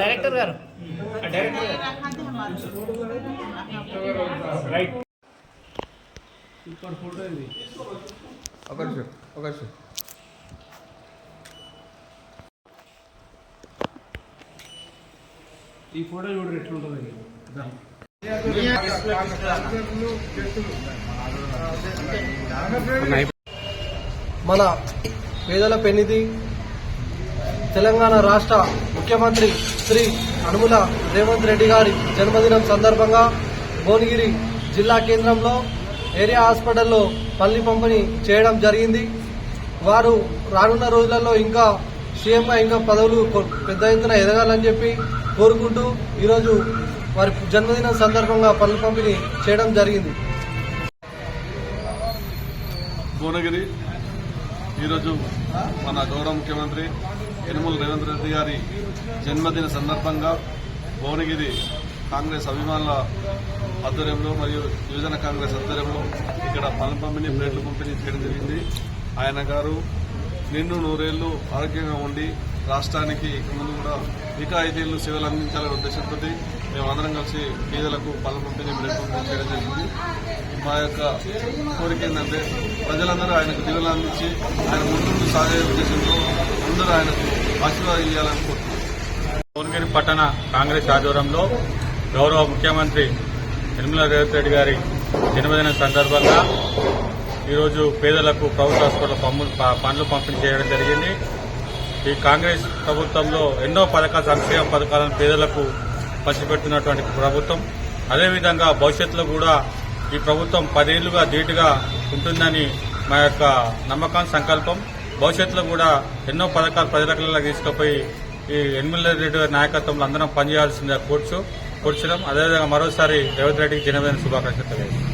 Director గారు. ఒక నిమిషం ఒక నిమిషం. ఈ ఫోటో చూడరు ఎట్లుంటుంది మన పేదల పెన్నిధి తెలంగాణ రాష్ట్ర ముఖ్యమంత్రి శ్రీ అనుముల రేవంత్ రెడ్డి గారి జన్మదినం సందర్భంగా భువనగిరి జిల్లా కేంద్రంలో ఏరియా హాస్పిటల్లో పల్లి పంపిణీ చేయడం జరిగింది. వారు రానున్న రోజులలో ఇంకా సీఎంగా ఇంకా పదవులు పెద్ద ఎత్తున ఎదగాలని చెప్పి కోరుకుంటూ ఈరోజు వారి జన్మదినం సందర్భంగా పల్లి పంపిణీ చేయడం జరిగింది. భువనగిరి. ఈరోజు మన గౌరవ ముఖ్యమంత్రి యనమల రేవంత్ రెడ్డి గారి జన్మదిన సందర్భంగా భువనగిరి కాంగ్రెస్ అభిమానుల ఆధ్వర్యంలో మరియు యువజన కాంగ్రెస్ ఆధ్వర్యంలో ఇక్కడ పనుల పంపిణీ ప్లేట్లు పంపిణీ చేయడం జరిగింది. ఆయన గారు నిండు నూరేళ్ళు ఆరోగ్యంగా ఉండి రాష్ట్రానికి ఇక ముందు కూడా ఇక ఐదేళ్ళు సేవలు అందించాలనే ఉద్దేశంతో మేమందరం కలిసి పేదలకు పనుల పంపిణీ ప్లేట్ పంపిణీ చేయడం జరిగింది. మా యొక్క కోరిక ఏంటంటే ప్రజలందరూ ఆయనకు దిగులు అందించి ఆయన ముందు సాగే ఉద్దేశంతో అందరూ ఆయనకు ఆశీర్వాదం ఇవ్వాలని భువనగిరి పట్టణ కాంగ్రెస్ ఆధ్వర్యంలో గౌరవ ముఖ్యమంత్రి నిర్మలా రేవంత్ రెడ్డి గారి జన్మదినం సందర్భంగా ఈరోజు పేదలకు ప్రభుత్వ హాస్పిటల్ ప- పనులు పంపిణీ చేయడం జరిగింది. ఈ కాంగ్రెస్ ప్రభుత్వంలో ఎన్నో పథకాల సంక్షేమ పథకాలను పేదలకు పంచిపెడుతున్నటువంటి ప్రభుత్వం. అదేవిధంగా భవిష్యత్తులో కూడా ఈ ప్రభుత్వం పదేళ్ళుగా ధీటుగా ఉంటుందని మా యొక్క నమ్మకం సంకల్పం. భవిష్యత్తులో కూడా ఎన్నో పథకాలు ప్రజలకు తీసుకుపోయి ఈ ఎనిమిది రెడ్డి గారి నాయకత్వంలో అందరం పనిచేయాల్సిందిగా కూర్చు కూర్చడం అదేవిధంగా మరోసారి రేవంత్ రెడ్డికి జనవేదన శుభాకాంక్షలు తెలియజేస్తాం